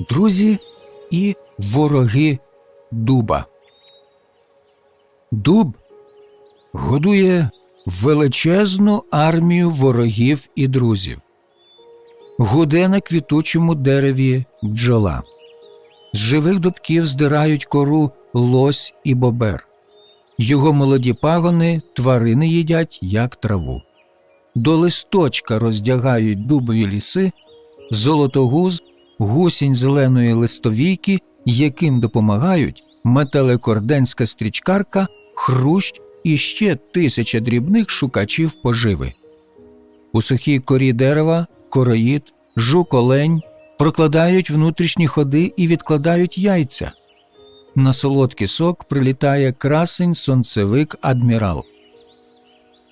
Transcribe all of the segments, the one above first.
друзі і вороги дуба. Дуб годує величезну армію ворогів і друзів. Гуде на квітучому дереві бджола. З живих дубків здирають кору лось і бобер. Його молоді пагони тварини їдять, як траву. До листочка роздягають дубові ліси, золотогуз, гусінь зеленої листовійки, яким допомагають метелекорденська стрічкарка, хрущ і ще тисяча дрібних шукачів поживи. У сухій корі дерева короїд, жук-олень прокладають внутрішні ходи і відкладають яйця. На солодкий сок прилітає красень сонцевик адмірал.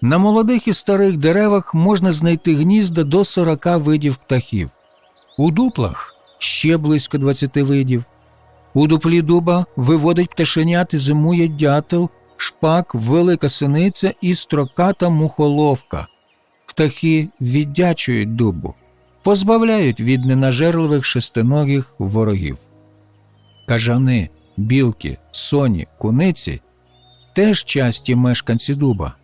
На молодих і старих деревах можна знайти гнізда до 40 видів птахів. У дуплах ще близько 20 видів. У дуплі дуба виводить пташенят і зимує дятел, шпак, велика синиця і строката мухоловка. Птахи віддячують дубу, позбавляють від ненажерливих шестиногих ворогів. Кажани, білки, соні, куниці теж часті мешканці дуба.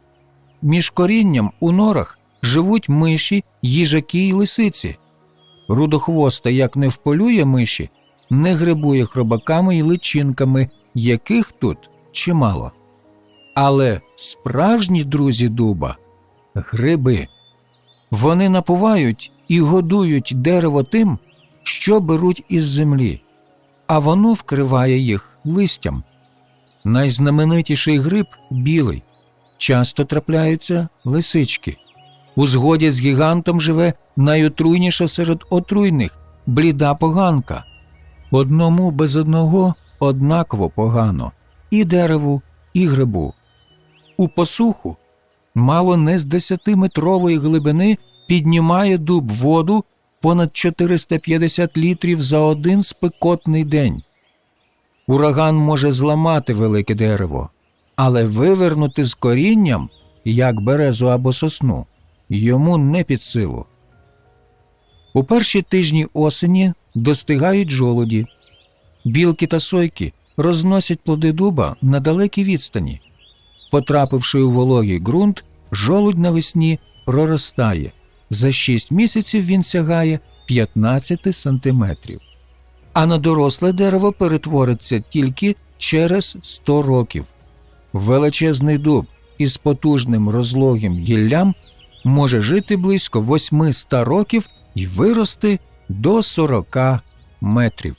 Між корінням у норах живуть миші, їжаки й лисиці. Рудохвоста, як не вполює миші, не грибує хробаками й личинками, яких тут чимало. Але справжні друзі дуба гриби. Вони напувають і годують дерево тим, що беруть із землі, а воно вкриває їх листям. Найзнаменитіший гриб білий. Часто трапляються лисички. У згоді з гігантом живе найотруйніша серед отруйних бліда поганка. Одному без одного однаково погано і дереву, і грибу. У посуху мало не з десятиметрової глибини піднімає дуб воду понад 450 літрів за один спекотний день. Ураган може зламати велике дерево, але вивернути з корінням, як березу або сосну, йому не під силу. У перші тижні осені достигають жолуді. Білки та сойки розносять плоди дуба на далекій відстані. Потрапивши у вологий ґрунт, жолудь навесні проростає. За 6 місяців він сягає 15 сантиметрів. А на доросле дерево перетвориться тільки через 100 років. Величезний дуб із потужним розлогим гіллям може жити близько 800 років і вирости до 40 метрів.